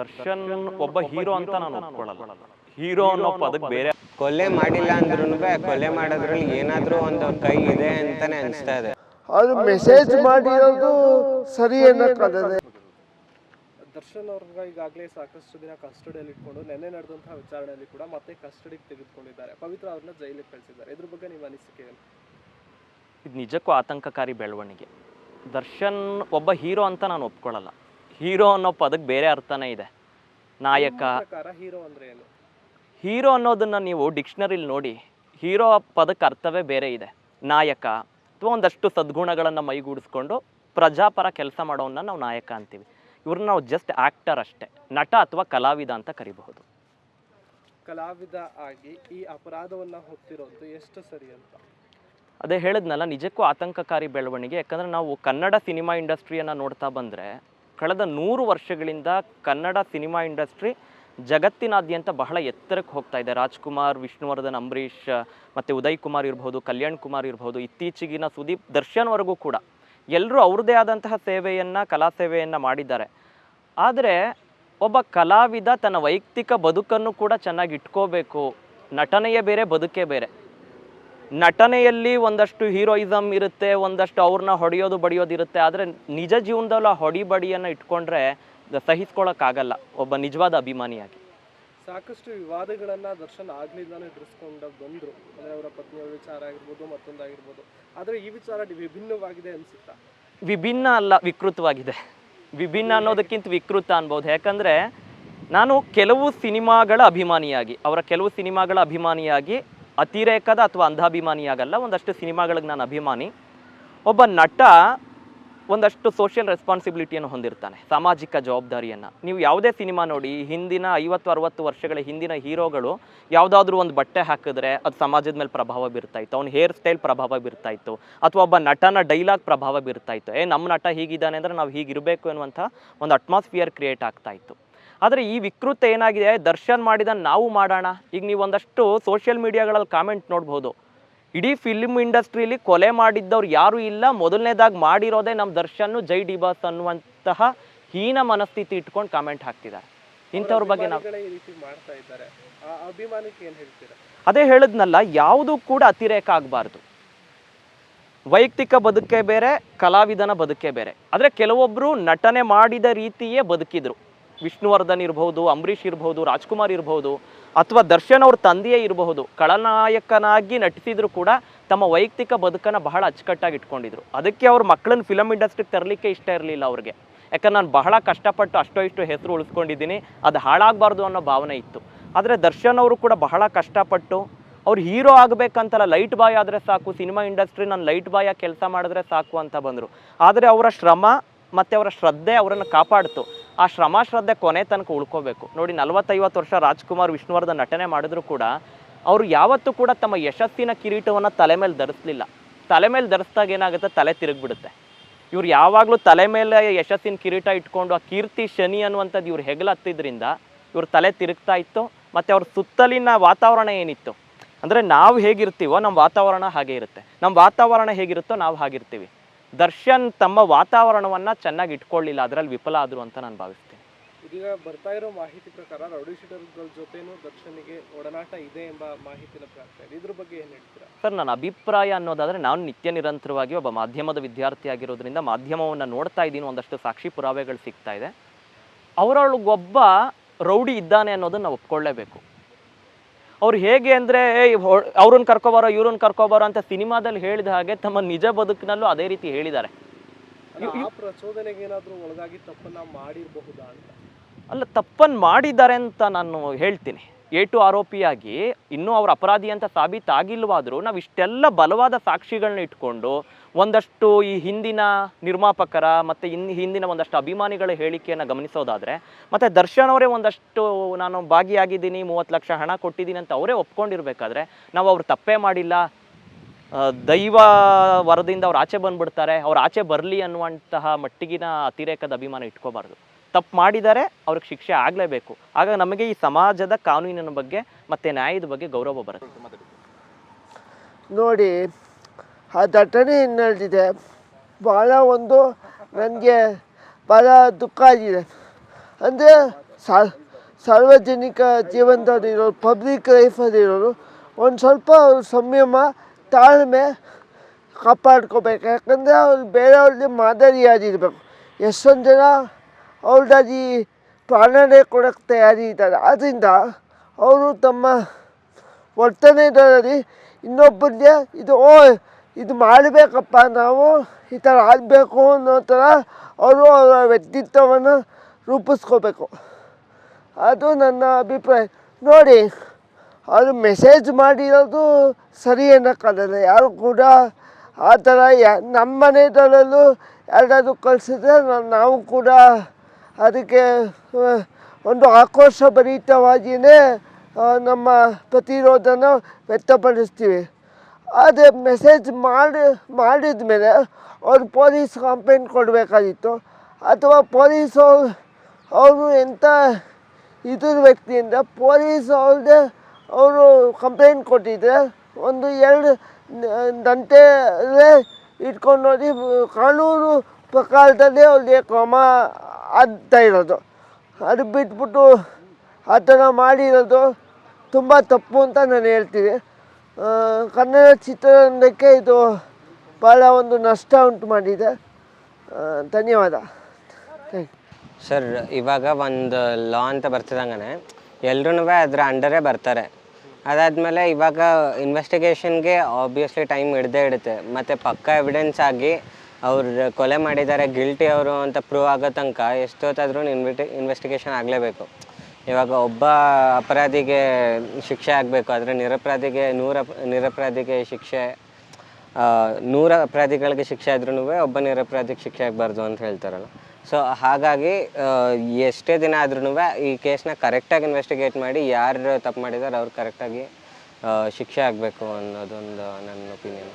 ದರ್ಶನ್ ಒಬ್ಬ ಹೀರೋ ಅಂತ ನಾನು ಒಪ್ಕೊಳ್ಳಲ್ಲ. ಹೀರೋ ಅನ್ನೋ ಪದಕ್ಕೆ ಬೇರೆ ಕೊಲೆ ಮಾಡಿಲ್ಲ ಅಂದ್ರೂ ಕೊಲೆ ಮಾಡೋದ್ರಲ್ಲಿ ಏನಾದರೂ ಒಂದು ಕೈ ಇದೆ ಅಂತಾನೆ ಅನಿಸ್ತಾ ಇದೆ. ಅದು ಮೆಸೇಜ್ ಮಾಡಿರೋದು ಸರಿ ಅನ್ನಕ್ಕಾಗದೆ ದರ್ಶನ್ ಅವ್ರನ್ನ ಈಗಾಗಲೇ ಸಾಕಷ್ಟು ದಿನ ಕಸ್ಟಡಿಯಲ್ಲಿ ಇಟ್ಕೊಂಡು ನೆನ್ನೆ ನಡೆದಂತಹ ವಿಚಾರಣೆಯಲ್ಲಿ ಕೂಡ ಮತ್ತೆ ಕಸ್ಟಡಿಗೆ ತೆಗೆದುಕೊಂಡಿದ್ದಾರೆ. ಪವಿತ್ರ ಅವ್ರನ್ನ ಜೈಲಿಗೆ ಕಳಿಸಿದ್ದಾರೆ. ಇದ್ರ ಬಗ್ಗೆ ನೀವು ಅನಿಸಿಕೆ ಏನು? ಇದು ನಿಜಕ್ಕೂ ಆತಂಕಕಾರಿ ಬೆಳವಣಿಗೆ. ದರ್ಶನ್ ಒಬ್ಬ ಹೀರೋ ಅಂತ ನಾನು ಒಪ್ಕೊಳ್ಳಲ್ಲ. ಹೀರೋ ಅನ್ನೋ ಪದಕ್ಕೆ ಬೇರೆ ಅರ್ಥನೇ ಇದೆ. ನಾಯಕ. ಹೀರೋ ಅಂದ್ರೆ ಏನು? ಹೀರೋ ಅನ್ನೋದನ್ನ ನೀವು ಡಿಕ್ಷನರಿಲಿ ನೋಡಿ ಹೀರೋ ಪದಕ್ಕೆ ಅರ್ಥವೇ ಬೇರೆ ಇದೆ. ನಾಯಕ ಅಥವಾ ಒಂದಷ್ಟು ಸದ್ಗುಣಗಳನ್ನು ಮೈಗೂಡಿಸ್ಕೊಂಡು ಪ್ರಜಾಪರ ಕೆಲಸ ಮಾಡೋನ್ನ ನಾವು ನಾಯಕ ಅಂತೀವಿ. ಇವ್ರನ್ನ ನಾವು ಜಸ್ಟ್ ಆ್ಯಕ್ಟರ್ ಅಷ್ಟೇ. ನಟ ಅಥವಾ ಕಲಾವಿದ ಅಂತ ಕರಿಬಹುದು. ಕಲಾವಿದ ಆಗಿ ಈ ಅಪರಾಧವನ್ನ ಹೊತ್ತಿರೋದು ಎಷ್ಟು ಸರಿ ಅಂತ? ಅದೇ ಹೇಳಿದ್ನಲ್ಲ ನಿಜಕ್ಕೂ ಆತಂಕಕಾರಿ ಬೆಳವಣಿಗೆ. ಯಾಕಂದರೆ ನಾವು ಕನ್ನಡ ಸಿನಿಮಾ ಇಂಡಸ್ಟ್ರಿಯನ್ನು ನೋಡ್ತಾ ಬಂದರೆ ಕಳೆದ ನೂರು ವರ್ಷಗಳಿಂದ ಕನ್ನಡ ಸಿನಿಮಾ ಇಂಡಸ್ಟ್ರಿ ಜಗತ್ತಿನಾದ್ಯಂತ ಬಹಳ ಎತ್ತರಕ್ಕೆ ಹೋಗ್ತಾ ಇದೆ. ರಾಜ್ಕುಮಾರ್, ವಿಷ್ಣುವರ್ಧನ್, ಅಂಬರೀಷ್, ಮತ್ತು ಉದಯ್ ಕುಮಾರ್ ಇರ್ಬೋದು, ಕಲ್ಯಾಣ್ ಕುಮಾರ್ ಇರ್ಬೋದು, ಇತ್ತೀಚೆಗಿನ ಸುದೀಪ್ ದರ್ಶನ್ವರೆಗೂ ಕೂಡ ಎಲ್ಲರೂ ಅವ್ರದ್ದೇ ಆದಂತಹ ಸೇವೆಯನ್ನು, ಕಲಾ ಸೇವೆಯನ್ನು ಮಾಡಿದ್ದಾರೆ. ಆದರೆ ಒಬ್ಬ ಕಲಾವಿದ ತನ್ನ ವೈಯಕ್ತಿಕ ಬದುಕನ್ನು ಕೂಡ ಚೆನ್ನಾಗಿ ಇಟ್ಕೋಬೇಕು. ನಟನೆಯೇ ಬೇರೆ, ಬದುಕೇ ಬೇರೆ. ನಟನೆಯಲ್ಲಿ ಒಂದಷ್ಟು ಹೀರೋಯಿಸಮ್ ಇರುತ್ತೆ ಒಂದಷ್ಟು ಅವ್ರನ್ನ ಹೊಡೆಯೋದು ಬಡಿಯೋದು ಇರುತ್ತೆ. ಆದರೆ ನಿಜ ಜೀವನದಲ್ಲ ಆ ಹೊಡಿ ಬಡಿಯನ್ನು ಇಟ್ಕೊಂಡ್ರೆ ಸಹಿಸ್ಕೊಳ್ಳೋಕ್ಕಾಗಲ್ಲ ಸಹಿಸ್ಕೊಳಕ್ಕಾಗಲ್ಲ ಒಬ್ಬ ನಿಜವಾದ ಅಭಿಮಾನಿಯಾಗಿ. ಸಾಕಷ್ಟು ವಿವಾದಗಳನ್ನ ದರ್ಶನ್ ಆಗ್ಲಿಂದಾನು ಎದುರಿಸ್ಕೊಂಡು ಬಂದ್ರು. ಅಂದ್ರೆ ಅವರ ಪತ್ನಿಯ ವಿಚಾರ ಆಗಿರ್ಬೋದು ಮತ್ತೊಂದಾಗಿರ್ಬೋದು ಆದ್ರೆ ಈ ವಿಚಾರ ವಿಭಿನ್ನವಾಗಿದೆ ಅನ್ಸುತ್ತಾ? ವಿಭಿನ್ನ ಅಲ್ಲ ವಿಕೃತವಾಗಿದೆ. ವಿಭಿನ್ನ ಅನ್ನೋದಕ್ಕಿಂತ ವಿಕೃತ ಅನ್ಬೋದು. ಯಾಕಂದರೆ ನಾನು ಕೆಲವು ಸಿನಿಮಾಗಳ ಅಭಿಮಾನಿಯಾಗಿ ಅವರ ಕೆಲವು ಸಿನಿಮಾಗಳ ಅಭಿಮಾನಿಯಾಗಿ ಅತಿರೇಕದ ಅಥವಾ ಅಂಧಾಭಿಮಾನಿಯಾಗಲ್ಲ, ಒಂದಷ್ಟು ಸಿನಿಮಾಗಳಿಗೆ ನಾನು ಅಭಿಮಾನಿ. ಒಬ್ಬ ನಟ ಒಂದಷ್ಟು ಸೋಷಿಯಲ್ ರೆಸ್ಪಾನ್ಸಿಬಿಲಿಟಿಯನ್ನು ಹೊಂದಿರ್ತಾನೆ, ಸಾಮಾಜಿಕ ಜವಾಬ್ದಾರಿಯನ್ನು. ನೀವು ಯಾವುದೇ ಸಿನಿಮಾ ನೋಡಿ, ಹಿಂದಿನ ಐವತ್ತು, ಅರವತ್ತು ವರ್ಷಗಳ ಹಿಂದಿನ ಹೀರೋಗಳು ಯಾವುದಾದ್ರೂ ಒಂದು ಬಟ್ಟೆ ಹಾಕಿದ್ರೆ ಅದು ಸಮಾಜದ ಮೇಲೆ ಪ್ರಭಾವ ಬೀರ್ತಾ ಇತ್ತು ಅವ್ನ ಹೇರ್ ಸ್ಟೈಲ್ ಪ್ರಭಾವ ಬೀರ್ತಾ ಇತ್ತು ಅಥವಾ ಒಬ್ಬ ನಟನ ಡೈಲಾಗ್ ಪ್ರಭಾವ ಬೀರ್ತಾ ಇತ್ತು ಏ, ನಮ್ಮ ನಟ ಹೀಗಿದ್ದಾನೆ ಅಂದರೆ ನಾವು ಹೀಗಿರಬೇಕು ಅನ್ನುವಂಥ ಒಂದು ಅಟ್ಮಾಸ್ಫಿಯರ್ ಕ್ರಿಯೇಟ್ ಆಗ್ತಾ ಇತ್ತು. ಆದರೆ ಈ ವಿಕೃತ ಏನಾಗಿದೆ? ದರ್ಶನ್ ಮಾಡಿದ ನಾವು ಮಾಡೋಣ. ಈಗ ನೀವು ಒಂದಷ್ಟು ಸೋಷಿಯಲ್ ಮೀಡಿಯಾಗಳಲ್ಲಿ ಕಾಮೆಂಟ್ ನೋಡ್ಬೋದು. ಇಡೀ ಫಿಲ್ಮ್ ಇಂಡಸ್ಟ್ರೀಲಿ ಕೊಲೆ ಮಾಡಿದ್ದವ್ರು ಯಾರೂ ಇಲ್ಲ. ಮೊದಲನೇದಾಗಿ ಮಾಡಿರೋದೇ ನಮ್ಮ ದರ್ಶನ್ ಜೈ ಡಿ ಬಾಸ್ ಅನ್ನುವಂತಹ ಹೀನ ಮನಸ್ಥಿತಿ ಇಟ್ಕೊಂಡು ಕಾಮೆಂಟ್ ಹಾಕ್ತಿದ್ದಾರೆ. ಇಂಥವ್ರ ಬಗ್ಗೆ ನಾವು ಅದೇ ಹೇಳಿದ್ನಲ್ಲ ಯಾವುದೂ ಕೂಡ ಅತಿರೇಕ ಆಗಬಾರ್ದು. ವೈಯಕ್ತಿಕ ಬದುಕೆ ಬೇರೆ ಕಲಾವಿದನ ಬದುಕೆ ಬೇರೆ. ಆದರೆ ಕೆಲವೊಬ್ಬರು ನಟನೆ ಮಾಡಿದ ರೀತಿಯೇ ಬದುಕಿದ್ರು. ವಿಷ್ಣುವರ್ಧನ್ ಇರ್ಬೋದು ಅಂಬರೀಷ್ ಇರಬಹುದು, ರಾಜ್ಕುಮಾರ್ ಇರ್ಬೋದು ಅಥವಾ ದರ್ಶನ್ ಅವ್ರ ತಂದೆಯೇ ಇರಬಹುದು, ಖಳನಾಯಕನಾಗಿ ನಟಿಸಿದ್ರು ಕೂಡ ತಮ್ಮ ವೈಯಕ್ತಿಕ ಬದುಕನ್ನು ಬಹಳ ಅಚ್ಚುಕಟ್ಟಾಗಿ ಇಟ್ಕೊಂಡಿದ್ರು. ಅದಕ್ಕೆ ಅವ್ರ ಮಕ್ಕಳನ್ನ ಫಿಲಮ್ ಇಂಡಸ್ಟ್ರಿಗೆ ತರಲಿಕ್ಕೆ ಇಷ್ಟ ಇರಲಿಲ್ಲ ಅವ್ರಿಗೆ. ಯಾಕಂದ್ರೆ ನಾನು ಬಹಳ ಕಷ್ಟಪಟ್ಟು ಅಷ್ಟೋ ಇಷ್ಟು ಹೆಸರು ಉಳಿಸ್ಕೊಂಡಿದ್ದೀನಿ, ಅದು ಹಾಳಾಗಬಾರ್ದು ಅನ್ನೋ ಭಾವನೆ ಇತ್ತು. ಆದರೆ ದರ್ಶನ್ ಅವರು ಕೂಡ ಬಹಳ ಕಷ್ಟಪಟ್ಟು, ಅವ್ರು ಹೀರೋ ಆಗಬೇಕಂತಲ್ಲ, ಲೈಟ್ ಬಾಯ್ ಆದರೆ ಸಾಕು, ಸಿನಿಮಾ ಇಂಡಸ್ಟ್ರಿ ನಾನು ಲೈಟ್ ಬಾಯಾಗಿ ಕೆಲಸ ಮಾಡಿದ್ರೆ ಸಾಕು ಅಂತ ಬಂದರು. ಆದರೆ ಅವರ ಶ್ರಮ ಮತ್ತು ಅವರ ಶ್ರದ್ಧೆ ಅವರನ್ನು ಕಾಪಾಡ್ತು. ಆ ಶ್ರಮ ಶ್ರದ್ಧೆ ಕೊನೆ ತನಕ ಉಳ್ಕೋಬೇಕು. ನೋಡಿ, ನಲವತ್ತೈವತ್ತು ವರ್ಷ ರಾಜ್ಕುಮಾರ್ ವಿಷ್ಣುವರ್ಧನ್ ನಟನೆ ಮಾಡಿದ್ರು ಕೂಡ ಅವರು ಯಾವತ್ತೂ ಕೂಡ ತಮ್ಮ ಯಶಸ್ಸಿನ ಕಿರೀಟವನ್ನು ತಲೆ ಮೇಲೆ ಧರಿಸ್ಲಿಲ್ಲ. ತಲೆ ಮೇಲೆ ಧರಿಸಿದಾಗ ಏನಾಗುತ್ತೆ? ತಲೆ ತಿರುಗಿಬಿಡುತ್ತೆ. ಇವ್ರು ಯಾವಾಗಲೂ ತಲೆ ಮೇಲೆ ಯಶಸ್ಸಿನ ಕಿರೀಟ ಇಟ್ಕೊಂಡು, ಆ ಕೀರ್ತಿ ಶನಿ ಅನ್ನುವಂಥದ್ದು ಇವ್ರು ಹೆಗಲತ್ತಿದ್ರಿಂದ ಇವ್ರ ತಲೆ ತಿರುಗ್ತಾ ಇತ್ತು. ಮತ್ತು ಅವ್ರ ಸುತ್ತಲಿನ ವಾತಾವರಣ ಏನಿತ್ತು? ಅಂದರೆ ನಾವು ಹೇಗಿರ್ತೀವೋ ನಮ್ಮ ವಾತಾವರಣ ಹಾಗೆ ಇರುತ್ತೆ. ನಮ್ಮ ವಾತಾವರಣ ಹೇಗಿರುತ್ತೋ, ನಾವು ಹಾಗಿರ್ತೀವಿ. ದರ್ಶನ್ ತಮ್ಮ ವಾತಾವರಣವನ್ನು ಚೆನ್ನಾಗಿ ಇಟ್ಕೊಳ್ಳಿಲ್ಲ ಅದರಲ್ಲಿ ವಿಫಲ ಆದರು ಅಂತ ನಾನು ಭಾವಿಸ್ತೀನಿ. ಇದೀಗ ಬರ್ತಾ ಇರೋ ಮಾಹಿತಿ ಪ್ರಕಾರ ರೌಡಿ ಶೀಟರ್ಗಳ ಜೊತೆನೂ ದರ್ಶನಿಗೆ ಒಡನಾಟ ಇದೆ ಎಂಬ ಮಾಹಿತಿ ಲಭ್ಯ ಆಗ್ತಾ ಇದೆ. ಇದ್ರ ಬಗ್ಗೆ ಏನು ಹೇಳ್ತೀರಾ? ಸರ್ ನನ್ನ ಅಭಿಪ್ರಾಯ ಅನ್ನೋದಾದರೆ ನಾನು ನಿತ್ಯ ನಿರಂತರವಾಗಿ ಒಬ್ಬ ಮಾಧ್ಯಮದ ವಿದ್ಯಾರ್ಥಿ ಆಗಿರೋದ್ರಿಂದ ಮಾಧ್ಯಮವನ್ನು ನೋಡ್ತಾ ಇದ್ದೀನಿ ಒಂದಷ್ಟು ಸಾಕ್ಷಿ ಪುರಾವೆಗಳು ಸಿಗ್ತಾ ಇದೆ. ಅವರೊಳಗೊಬ್ಬ ರೌಡಿ ಇದ್ದಾನೆ ಅನ್ನೋದನ್ನ ನಾವು ಒಪ್ಕೊಳ್ಳೇಬೇಕು. ಅವ್ರು ಹೇಗೆ ಅಂದರೆ ಅವ್ರನ್ನ ಕರ್ಕೊಬಾರೋ ಇವ್ರನ್ನ ಕರ್ಕೊಬಾರೋ ಅಂತ ಸಿನಿಮಾದಲ್ಲಿ ಹೇಳಿದ ಹಾಗೆ ತಮ್ಮ ನಿಜ ಬದುಕಿನಲ್ಲೂ ಅದೇ ರೀತಿ ಹೇಳಿದ್ದಾರೆ. ಅಲ್ಲ, ತಪ್ಪನ್ನು ಮಾಡಿದ್ದಾರೆ ಅಂತ ನಾನು ಹೇಳ್ತೀನಿ. ಏಟು ಆರೋಪಿಯಾಗಿ ಇನ್ನೂ ಅವ್ರ ಅಪರಾಧಿ ಅಂತ ಸಾಬೀತಾಗಿಲ್ವಾದರೂ ನಾವು ಇಷ್ಟೆಲ್ಲ ಬಲವಾದ ಸಾಕ್ಷಿಗಳನ್ನ ಇಟ್ಕೊಂಡು ಒಂದಷ್ಟು ಈ ಹಿಂದಿನ ನಿರ್ಮಾಪಕರ ಮತ್ತು ಇನ್ ಹಿಂದಿನ ಒಂದಷ್ಟು ಅಭಿಮಾನಿಗಳ ಹೇಳಿಕೆಯನ್ನು ಗಮನಿಸೋದಾದರೆ, ಮತ್ತು ದರ್ಶನ್ ಅವರೇ ಒಂದಷ್ಟು ನಾನು ಭಾಗಿಯಾಗಿದ್ದೀನಿ, ಮೂವತ್ತು ಲಕ್ಷ ಹಣ ಕೊಟ್ಟಿದ್ದೀನಿ ಅಂತ ಅವರೇ ಒಪ್ಕೊಂಡಿರ್ಬೇಕಾದ್ರೆ ನಾವು ಅವ್ರು ತಪ್ಪೇ ಮಾಡಿಲ್ಲ. ದೈವ ವರದಿಂದ ಅವ್ರು ಆಚೆ ಬಂದ್ಬಿಡ್ತಾರೆ, ಅವ್ರು ಆಚೆ ಬರಲಿ ಅನ್ನುವಂತಹ ಮಟ್ಟಿಗಿನ ಅತಿರೇಕದ ಅಭಿಮಾನ ಇಟ್ಕೋಬಾರ್ದು. ತಪ್ಪು ಮಾಡಿದರೆ ಅವ್ರಿಗೆ ಶಿಕ್ಷೆ ಆಗಲೇಬೇಕು. ಆಗ ನಮಗೆ ಈ ಸಮಾಜದ ಕಾನೂನಿನ ಬಗ್ಗೆ ಮತ್ತು ನ್ಯಾಯದ ಬಗ್ಗೆ ಗೌರವ ಬರುತ್ತೆ. ನೋಡಿ ಆ ದಟ್ಟಣೆ ನಡೆದಿದೆ. ಭಾಳ ಒಂದು ನನಗೆ ಭಾಳ ದುಃಖ ಆಗಿದೆ. ಅಂದರೆ ಸಾರ್ವಜನಿಕ ಜೀವನದಲ್ಲಿರೋರು ಪಬ್ಲಿಕ್ ಲೈಫಲ್ಲಿರೋರು ಒಂದು ಸ್ವಲ್ಪ ಅವ್ರ ಸಂಯಮ, ತಾಳ್ಮೆ ಕಾಪಾಡ್ಕೋಬೇಕು. ಯಾಕಂದರೆ ಅವ್ರು ಬೇರೆಯವ್ರಿಗೆ ಮಾದರಿಯಾಗಿರ್ಬೇಕು ಎಷ್ಟೊಂದು ಜನ ಅವ್ರದ್ದಾಗಿ ಪ್ರಾಣನೆ ಕೊಡೋಕ್ಕೆ ತಯಾರಿ ಇದ್ದಾರೆ. ಆದ್ದರಿಂದ ಅವರು ತಮ್ಮ ವರ್ತನೆಗಳಲ್ಲಿ ಇನ್ನೊಬ್ಬರಿಗೆ ಇದು ಓ ಇದು ಮಾಡಬೇಕಪ್ಪ ನಾವು, ಈ ಥರ ಆಗಬೇಕು ಅನ್ನೋ ಥರ ಅವರು ಅವರ ವ್ಯಕ್ತಿತ್ವವನ್ನು ರೂಪಿಸ್ಕೋಬೇಕು. ಅದು ನನ್ನ ಅಭಿಪ್ರಾಯ. ನೋಡಿ, ಅವರು ಮೆಸೇಜ್ ಮಾಡಿರೋದು ಸರಿ ಅನ್ನೋಕ್ಕಾಗಲ್ಲ ಯಾರು ಕೂಡ ಆ ಥರ ಯಾ, ನಮ್ಮ ಮನೆದಲ್ಲೂ ಯಾರಾದರೂ ಕಳಿಸಿದ್ರೆ ನಾವು ಕೂಡ ಅದಕ್ಕೆ ಒಂದು ಆಕ್ರೋಶಭರಿತವಾಗಿಯೇ ನಮ್ಮ ಪ್ರತಿರೋಧನ ವ್ಯಕ್ತಪಡಿಸ್ತೀವಿ. ಅದೇ ಮೆಸೇಜ್ ಮಾಡಿ ಮಾಡಿದ ಮೇಲೆ ಅವ್ರು ಪೊಲೀಸ್ ಕಂಪ್ಲೇಂಟ್ ಕೊಡಬೇಕಾಗಿತ್ತು. ಅಥವಾ ಪೊಲೀಸು ಅವರು ಎಂಥ ಇದ್ರ ಅಂದರೆ ಪೊಲೀಸ್ ಅವ್ರದ್ದೇ ಅವರು ಕಂಪ್ಲೇಂಟ್ ಕೊಟ್ಟಿದ್ರೆ ಒಂದು ಎರಡು ಗಂಟೆಯಲ್ಲೇ ಇಟ್ಕೊಂಡು ನೋಡಿ ಕಾನೂನು ಪ್ರಕಾರದಲ್ಲಿ ಅವ್ರಿಗೆ ಕ್ರಮ ಆಗ್ತಾ ಇರೋದು. ಅದು ಬಿಟ್ಬಿಟ್ಟು ಆ ಥರ ಮಾಡಿರೋದು ತುಂಬ ತಪ್ಪು ಅಂತ ನಾನು ಹೇಳ್ತೀನಿ. ಕನ್ನಡ ಚಿತ್ರರಂಗಕ್ಕೆ ಇದು ಭಾಳ ಒಂದು ನಷ್ಟ ಉಂಟು ಮಾಡಿದೆ. ಧನ್ಯವಾದ. ಸರ್ ಇವಾಗ ಒಂದು ಲಾ ಅಂತ ಬರ್ತಿದಂಗೆ ಎಲ್ರೂ ಅದರ ಅಂಡರೇ ಬರ್ತಾರೆ. ಅದಾದಮೇಲೆ ಇವಾಗ ಇನ್ವೆಸ್ಟಿಗೇಷನ್ಗೆ ಆಬ್ವಿಯಸ್ಲಿ ಟೈಮ್ ಹಿಡ್ದೇ ಇಡುತ್ತೆ ಮತ್ತು ಪಕ್ಕ ಎವಿಡೆನ್ಸ್ ಆಗಿ ಅವ್ರು ಕೊಲೆ ಮಾಡಿದ್ದಾರೆ ಗಿಲ್ಟಿ ಅವರು ಅಂತ ಪ್ರೂವ್ ಆಗೋ ತನಕ ಎಷ್ಟೊತ್ತಾದ್ರೂ ಇನ್ವಿಟಿ ಇನ್ವೆಸ್ಟಿಗೇಷನ್ ಆಗಲೇಬೇಕು. ಇವಾಗ ಒಬ್ಬ ಅಪರಾಧಿಗೆ ಶಿಕ್ಷೆ ಆಗಬೇಕು, ಆದರೆ ನಿರಪರಾಧಿಗೆ ನೂರ ನಿರಪರಾಧಿಗೆ ಶಿಕ್ಷೆ ನೂರ ಅಪರಾಧಿಗಳಿಗೆ ಶಿಕ್ಷೆ ಆದ್ರೂ ಒಬ್ಬ ನಿರಪರಾಧಿಗೆ ಶಿಕ್ಷೆ ಆಗಬಾರ್ದು ಅಂತ ಹೇಳ್ತಾರಲ್ಲ. ಸೊ ಹಾಗಾಗಿ ಎಷ್ಟೇ ದಿನ ಆದ್ರೂ ಈ ಕೇಸ್ನ ಕರೆಕ್ಟಾಗಿ ಇನ್ವೆಸ್ಟಿಗೇಟ್ ಮಾಡಿ ಯಾರು ತಪ್ಪು ಮಾಡಿದಾರೆ ಅವ್ರು ಕರೆಕ್ಟಾಗಿ ಶಿಕ್ಷೆ ಆಗಬೇಕು ಅನ್ನೋದೊಂದು ನನ್ನ ಒಪಿನಿಯನ್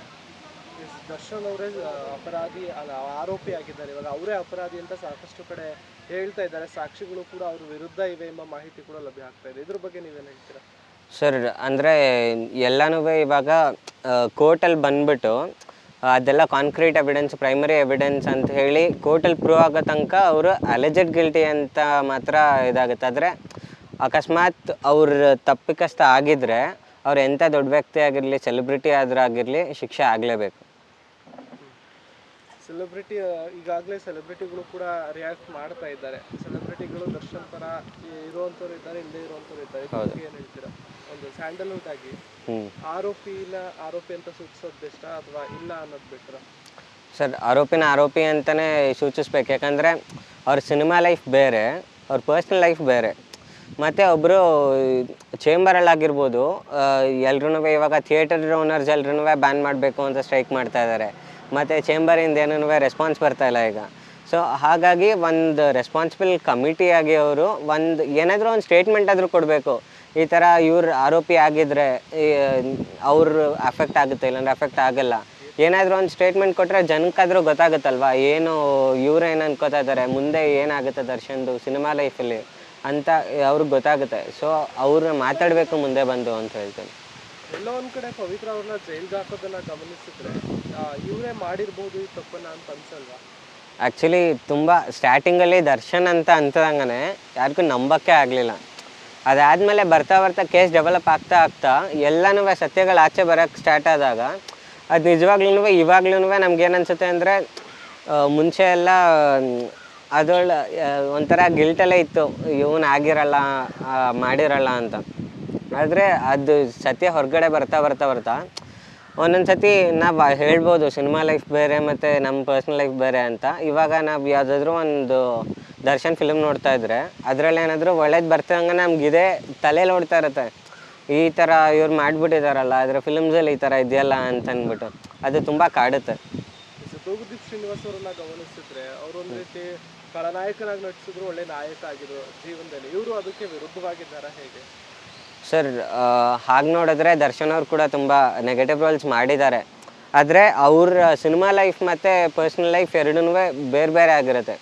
ದರ್ಶನ್ ಅವರೇ ಅಪರಾಧಿ, ಅಲ್ಲ, ಆರೋಪಿ ಆಗಿದ್ದಾರೆ. ಇವಾಗ ಅವರೇ ಅಪರಾಧಿ ಅಂತ ಸಾಕಷ್ಟು ಕಡೆ ಹೇಳ್ತಾ ಇದ್ದಾರೆ. ಸಾಕ್ಷಿಗಳು ಕೂಡ ಅವ್ರ ವಿರುದ್ಧ ಇವೆ ಎಂಬ ಮಾಹಿತಿ ಕೂಡ ಲಭ್ಯ ಆಗ್ತಾ ಇದೆ. ಇದ್ರ ಬಗ್ಗೆ ನೀವೇನು ಹೇಳ್ತೀರಾ? ಸರ್, ಅಂದರೆ ಎಲ್ಲನೂ ಇವಾಗ ಕೋರ್ಟಲ್ಲಿ ಬಂದ್ಬಿಟ್ಟು ಅದೆಲ್ಲ ಕಾಂಕ್ರೀಟ್ ಎವಿಡೆನ್ಸ್ ಪ್ರೈಮರಿ ಎವಿಡೆನ್ಸ್ ಅಂತ ಹೇಳಿ ಕೋರ್ಟಲ್ಲಿ ಪ್ರೂವ್ ಆಗೋ ತನಕ ಅವರು ಅಲೆಜೆಡ್ ಗಿಲ್ಟಿ ಅಂತ ಮಾತ್ರ ಇದಾಗುತ್ತೆ. ಆದರೆ ಅಕಸ್ಮಾತ್ ಅವ್ರ ತಪ್ಪಿಕಸ್ಥ ಆಗಿದ್ರೆ, ಅವ್ರು ಎಂಥ ದೊಡ್ಡ ವ್ಯಕ್ತಿ ಆಗಿರಲಿ ಸೆಲೆಬ್ರಿಟಿ ಆದ್ರೂ ಆಗಿರಲಿ, ಶಿಕ್ಷೆ ಆಗಲೇಬೇಕು. ಸೆಲೆಬ್ರಿಟಿ ಈಗಾಗಲೇ ಸೆಲೆಬ್ರಿಟಿಗಳು ಕೂಡ ರಿಯಾಕ್ಟ್ ಮಾಡ್ತಾ ಇದ್ದಾರೆ. ಸೆಲೆಬ್ರಿಟಿಗಳು ದರ್ಶನ್ ಪರ ಇರುವಂಥವ್ರು ಇದ್ದಾರೆ ಇಲ್ಲದೆ ಇರುವಂಥವ್ರು ಇದ್ದಾರೆ. ಏನ್ ಏನು ಹೇಳ್ತೀರಾ? ಒಂದು ಸ್ಯಾಂಡಲ್ವುಡ್ ಆಗಿ ಆರೋಪಿನ ಆರೋಪಿ ಅಂತ ಸೂಚಿಸೋದು ಬೆಸ್ಟ ಅಥವಾ ಇಲ್ಲ ಅನ್ನೋದು ಬೆಟ್ರ? ಸರ್ ಆರೋಪಿನ ಆರೋಪಿ ಅಂತಲೇ ಸೂಚಿಸ್ಬೇಕು. ಯಾಕಂದರೆ ಅವ್ರ ಸಿನಿಮಾ ಲೈಫ್ ಬೇರೆ ಅವ್ರ ಪರ್ಸ್ನಲ್ ಲೈಫ್ ಬೇರೆ. ಮತ್ತು ಒಬ್ಬರು ಚೇಂಬರಲ್ಲಾಗಿರ್ಬೋದು ಎಲ್ರೂ ಇವಾಗ ಥಿಯೇಟರ್ ಓನರ್ಸ್ ಎಲ್ಲರೂ ಬ್ಯಾನ್ ಮಾಡಬೇಕು ಅಂತ ಸ್ಟ್ರೈಕ್ ಮಾಡ್ತಾ ಇದ್ದಾರೆ ಮತ್ತು ಚೇಂಬರಿಂದ ಏನೂ ರೆಸ್ಪಾನ್ಸ್ ಬರ್ತಾ ಇಲ್ಲ ಈಗ. ಸೊ ಹಾಗಾಗಿ ಒಂದು ರೆಸ್ಪಾನ್ಸಿಬಲ್ ಕಮಿಟಿಯಾಗಿ ಅವರು ಒಂದು ಏನಾದರೂ ಒಂದು ಸ್ಟೇಟ್ಮೆಂಟ್ ಆದರೂ ಕೊಡಬೇಕು. ಈ ಥರ ಇವ್ರು ಆರೋಪಿ ಆಗಿದ್ರೆ ಅವ್ರ ಅಫೆಕ್ಟ್ ಆಗುತ್ತೆ ಇಲ್ಲಾಂದ್ರೆ ಅಫೆಕ್ಟ್ ಆಗಲ್ಲ. ಏನಾದರೂ ಒಂದು ಸ್ಟೇಟ್ಮೆಂಟ್ ಕೊಟ್ಟರೆ ಜನಕ್ಕಾದರೂ ಗೊತ್ತಾಗುತ್ತಲ್ವಾ? ಏನು ಇವ್ರು ಏನು ಅನ್ಕೋತಾ ಇದ್ದಾರೆ ಮುಂದೆ ಏನಾಗುತ್ತೆ ದರ್ಶನ್ದು ಸಿನಿಮಾ ಲೈಫಲ್ಲಿ ಅಂತ ಅವ್ರಿಗೆ ಗೊತ್ತಾಗುತ್ತೆ. ಸೊ ಅವ್ರನ್ನ ಮಾತಾಡಬೇಕು ಮುಂದೆ ಬಂದು ಅಂತ ಹೇಳ್ತೇನೆ. ಎಲ್ಲೋ ಒಂದ್ ಕಡೆ ಪವಿತ್ರ ಅವ್ರನ್ನ ಜೈಲ್ಗೆ ಗಮನಿಸಿದ್ರೆ ಇವರೇ ಮಾಡಿರ್ಬೋದು ಈ ತಪ್ಪನ್ನ ಅಂತ ಅನ್ಸಲ್ವಾ? ಆ್ಯಕ್ಚುಲಿ ತುಂಬ ಸ್ಟಾರ್ಟಿಂಗಲ್ಲಿ ದರ್ಶನ್ ಅಂತ ಅಂತದಂಗನೆ ಯಾರಿಗೂ ನಂಬಕ್ಕೆ ಆಗಲಿಲ್ಲ. ಅದಾದಮೇಲೆ ಬರ್ತಾ ಬರ್ತಾ ಕೇಸ್ ಡೆವಲಪ್ ಆಗ್ತಾ ಆಗ್ತಾ ಎಲ್ಲನೂ ಸತ್ಯಗಳು ಆಚೆ ಬರೋಕ್ಕೆ ಸ್ಟಾರ್ಟ್ ಆದಾಗ ಅದು ನಿಜವಾಗ್ಲೂ ಇವಾಗ್ಲೂ ನಮ್ಗೇನು ಅನ್ಸುತ್ತೆ ಅಂದರೆ ಮುಂಚೆ ಎಲ್ಲ ಅದೊಳ ಒಂಥರ ಗಿಲ್ಟಲ್ಲೇ ಇತ್ತು, ಇವನು ಆಗಿರಲ್ಲ ಮಾಡಿರಲ್ಲ ಅಂತ. ಆದರೆ ಅದು ಸತ್ಯ ಹೊರಗಡೆ ಬರ್ತಾ ಬರ್ತಾ ಬರ್ತಾ ಒಂದೊಂದು ಸತಿ ನಾವು ಹೇಳ್ಬೋದು ಸಿನಿಮಾ ಲೈಫ್ ಬೇರೆ ಮತ್ತು ನಮ್ಮ ಪರ್ಸ್ನಲ್ ಲೈಫ್ ಬೇರೆ ಅಂತ. ಇವಾಗ ನಾವು ಯಾವುದಾದ್ರೂ ಒಂದು ದರ್ಶನ್ ಫಿಲ್ಮ್ ನೋಡ್ತಾ ಇದ್ರೆ ಅದರಲ್ಲಿ ಏನಾದರೂ ಒಳ್ಳೇದು ನಮ್ಗೆ ಇದೇ ತಲೆಯಲ್ಲಿ ಓಡ್ತಾ ಇರುತ್ತೆ. ಈ ಥರ ಇವ್ರು ಮಾಡಿಬಿಟ್ಟಿದಾರಲ್ಲ, ಅದರ ಫಿಲಮ್ಸಲ್ಲಿ ಈ ಥರ ಇದೆಯಲ್ಲ ಅಂತ ಅಂದ್ಬಿಟ್ಟು. ಅದು ತುಂಬ ಕಾಡುತ್ತೆ. ತೂಗುದೀಪ್ ಗಮನಿಸಿದ್ರೆ ಅವರು ಒಂದು ರೀತಿ ಖಳನಾಯಕನಾಗಿ ನಟಿಸಿದ್ರು ಒಳ್ಳೆ ನಾಯಕ ಆಗಿದ್ರು ಜೀವನದಲ್ಲಿ. ಇವರು ಅದಕ್ಕೆ ವಿರುದ್ಧವಾಗಿದ್ದಾರಾ ಹೇಗೆ? ಸರ್ ಹಾಗೆ ನೋಡಿದ್ರೆ ದರ್ಶನ್ ಅವ್ರು ಕೂಡ ತುಂಬ ನೆಗೆಟಿವ್ ರೋಲ್ಸ್ ಮಾಡಿದ್ದಾರೆ. ಆದರೆ ಅವ್ರ ಸಿನಿಮಾ ಲೈಫ್ ಮತ್ತು ಪರ್ಸ್ನಲ್ ಲೈಫ್ ಎರಡೂ ಬೇರೆ ಬೇರೆ ಆಗಿರುತ್ತೆ.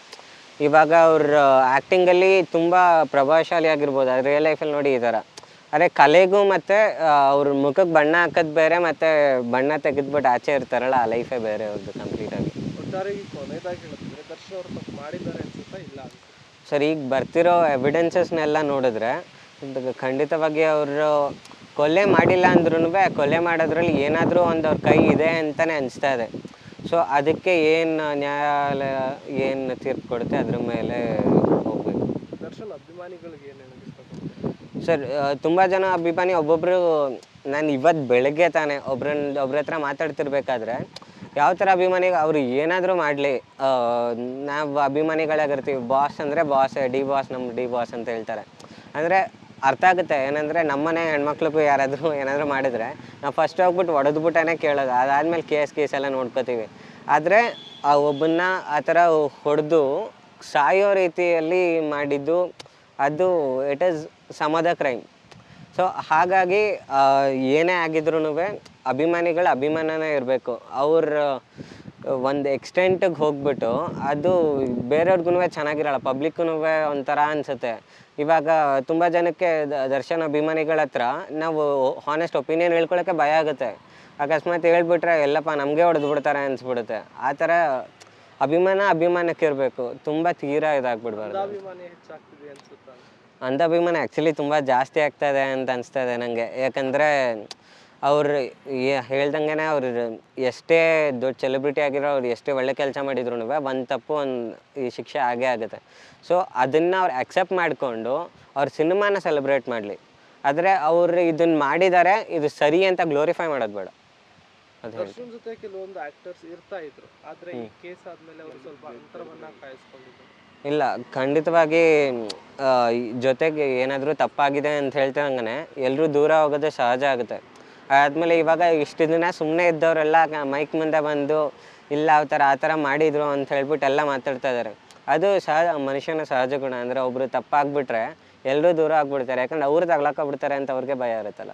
ಇವಾಗ ಅವ್ರ ಆ್ಯಕ್ಟಿಂಗಲ್ಲಿ ತುಂಬ ಪ್ರಭಾವಶಾಲಿ ಆಗಿರ್ಬೋದು ಅದು ರಿಯಲ್ ಲೈಫಲ್ಲಿ ನೋಡಿ ಈ ಥರ. ಅದೇ ಕಲೆಗೂ ಮತ್ತು ಅವ್ರ ಮುಖಕ್ಕೆ ಬಣ್ಣ ಹಾಕೋದು ಬೇರೆ ಮತ್ತು ಬಣ್ಣ ತೆಗೆದ್ಬಿಟ್ಟು ಆಚೆ ಇರ್ತಾರಲ್ಲ ಆ ಲೈಫೇ ಬೇರೆ ಅವ್ರದ್ದು ಕಂಪ್ಲೀಟಾಗಿ ಸರ್ ಈಗ ಬರ್ತಿರೋ ಎವಿಡೆನ್ಸಸ್ನೆಲ್ಲ ನೋಡಿದ್ರೆ ಖಂಡಿತವಾಗಿ ಅವರು ಕೊಲೆ ಮಾಡಿಲ್ಲ ಅಂದ್ರೂ ಕೊಲೆ ಮಾಡೋದ್ರಲ್ಲಿ ಏನಾದರೂ ಒಂದು ಅವ್ರ ಕೈ ಇದೆ ಅಂತಲೇ ಅನಿಸ್ತಾ ಇದೆ. ಸೊ ಅದಕ್ಕೆ ಏನು ನ್ಯಾಯಾಲಯ ಏನು ತೀರ್ಪು ಕೊಡುತ್ತೆ ಅದ್ರ ಮೇಲೆ ಹೋಗ್ಬೇಕು. ಸರ್ ತುಂಬ ಜನ ಅಭಿಮಾನಿ ಒಬ್ಬೊಬ್ಬರು ನಾನು ಇವತ್ತು ಬೆಳಗ್ಗೆ ತಾನೇ ಒಬ್ರನ್ನ ಒಬ್ರ ಹತ್ರ ಮಾತಾಡ್ತಿರ್ಬೇಕಾದ್ರೆ ಯಾವ ಥರ ಅಭಿಮಾನಿ ಅವರು ಏನಾದರೂ ಮಾಡಲಿ. ನಾವು ಅಭಿಮಾನಿಗಳಾಗಿರ್ತೀವಿ ಬಾಸ್ ಅಂದರೆ ಬಾಸ್ ಡಿ ಬಾಸ್ ನಮ್ಮ ಡಿ ಬಾಸ್ ಅಂತ ಹೇಳ್ತಾರೆ. ಅಂದರೆ ಅರ್ಥ ಆಗುತ್ತೆ. ಏನಂದರೆ ನಮ್ಮನೆ ಹೆಣ್ಮಕ್ಳಿಗೂ ಯಾರಾದರೂ ಏನಾದರೂ ಮಾಡಿದರೆ ನಾವು ಫಸ್ಟ್ ಹೋಗ್ಬಿಟ್ಟು ಹೊಡೆದ್ಬಿಟ್ಟೇ ಕೇಳೋದು. ಅದಾದ್ಮೇಲೆ ಕೇಸ್ ಕೇಸ್ ಎಲ್ಲ ನೋಡ್ಕೋತೀವಿ. ಆದರೆ ಆ ಒಬ್ಬನ್ನ ಆ ಥರ ಹೊಡೆದು ಸಾಯೋ ರೀತಿಯಲ್ಲಿ ಮಾಡಿದ್ದು ಅದು ಇಟ್ ಈಸ್ ಸಮದ ಕ್ರೈಮ್ ಸೊ ಹಾಗಾಗಿ ಏನೇ ಆಗಿದ್ರೂ ಅಭಿಮಾನಿಗಳ ಅಭಿಮಾನನೇ ಇರಬೇಕು. ಅವ್ರ ಒಂದು ಎಕ್ಸ್ಟೆಂಟಿಗೆ ಹೋಗ್ಬಿಟ್ಟು ಅದು ಬೇರೆಯವ್ರಿಗೂ ಚೆನ್ನಾಗಿರಲ್ಲ ಪಬ್ಲಿಕ್ಗೂ ಒಂಥರ ಅನಿಸುತ್ತೆ. ಇವಾಗ ತುಂಬ ಜನಕ್ಕೆ ದರ್ಶನ್ ಅಭಿಮಾನಿಗಳ ಹತ್ರ ನಾವು ಹಾನೆಸ್ಟ್ ಒಪಿನಿಯನ್ ಹೇಳ್ಕೊಳಕ್ಕೆ ಭಯ ಆಗುತ್ತೆ. ಅಕಸ್ಮಾತ್ ಹೇಳ್ಬಿಟ್ರೆ ಎಲ್ಲಪ್ಪ ನಮಗೆ ಹೊಡೆದು ಬಿಡ್ತಾರೆ ಅನ್ಸ್ಬಿಡುತ್ತೆ. ಆ ಥರ ಅಭಿಮಾನ ಅಭಿಮಾನಕ್ಕೆ ಇರಬೇಕು. ತುಂಬ ತೀರಾ ಇದಾಗ್ಬಿಡ್ಬಾರ್ದು. ಅಂಥ ಅಭಿಮಾನ ಆ್ಯಕ್ಚುಲಿ ತುಂಬ ಜಾಸ್ತಿ ಆಗ್ತಾ ಇದೆ ಅಂತ ಅನಿಸ್ತಾ ಇದೆ ನನಗೆ ಯಾಕಂದರೆ ಅವ್ರು ಹೇಳ್ದಂಗೆ ಅವ್ರು ಎಷ್ಟೇ ದೊಡ್ಡ ಸೆಲೆಬ್ರಿಟಿ ಆಗಿರೋ ಅವ್ರು ಎಷ್ಟೇ ಒಳ್ಳೆ ಕೆಲಸ ಮಾಡಿದ್ರು ಒಂದು ತಪ್ಪು ಒಂದು ಈ ಶಿಕ್ಷೆ ಆಗೇ ಆಗುತ್ತೆ. ಸೊ ಅದನ್ನು ಅವ್ರು ಅಕ್ಸೆಪ್ಟ್ ಮಾಡಿಕೊಂಡು ಅವ್ರ ಸಿನಿಮಾನ ಸೆಲೆಬ್ರೇಟ್ ಮಾಡಲಿ. ಆದರೆ ಅವ್ರು ಇದನ್ನು ಮಾಡಿದ್ದಾರೆ ಇದು ಸರಿ ಅಂತ ಗ್ಲೋರಿಫೈ ಮಾಡೋದು ಬೇಡ. ದರ್ಶನ್ ಜೊತೆ ಕೆಲವೊಂದು ಆಕ್ಟರ್ಸ್ ಇರ್ತಾ ಇದ್ರು. ಆದ್ರೆ ಈ ಕೇಸ್ ಆದ್ಮೇಲೆ ಅವರು ಸ್ವಲ್ಪ ಅಂತರವನ್ನ ಕಾಯಿಸ್ಕೊಂಡಿದ್ರು. ಇಲ್ಲ ಖಂಡಿತವಾಗಿ ಜೊತೆಗೆ ಏನಾದರೂ ತಪ್ಪಾಗಿದೆ ಅಂತ ಹೇಳ್ತಂಗೆ ಎಲ್ಲರೂ ದೂರ ಹೋಗೋದೇ ಸಹಜ ಆಗುತ್ತೆ. ಆದಮೇಲೆ ಇವಾಗ ಇಷ್ಟು ದಿನ ಸುಮ್ಮನೆ ಇದ್ದವರೆಲ್ಲ ಮೈಕ್ ಮುಂದೆ ಬಂದು, ಇಲ್ಲ ಆ ಥರ ಆ ಥರ ಮಾಡಿದ್ರು ಅಂತ ಹೇಳ್ಬಿಟ್ಟು ಎಲ್ಲ ಮಾತಾಡ್ತಾ ಇದ್ದಾರೆ ಅದು ಸಹಜ ಮನುಷ್ಯನ ಸಹಜ ಗುಣ. ಅಂದರೆ ಒಬ್ಬರು ತಪ್ಪಾಗ್ಬಿಟ್ರೆ ಎಲ್ಲರೂ ದೂರ ಆಗ್ಬಿಡ್ತಾರೆ. ಯಾಕಂದ್ರೆ ಅವ್ರು ಬಿಡ್ತಾರೆ ಅಂತ ಅವ್ರಿಗೆ ಭಯ ಇರುತ್ತಲ್ಲ.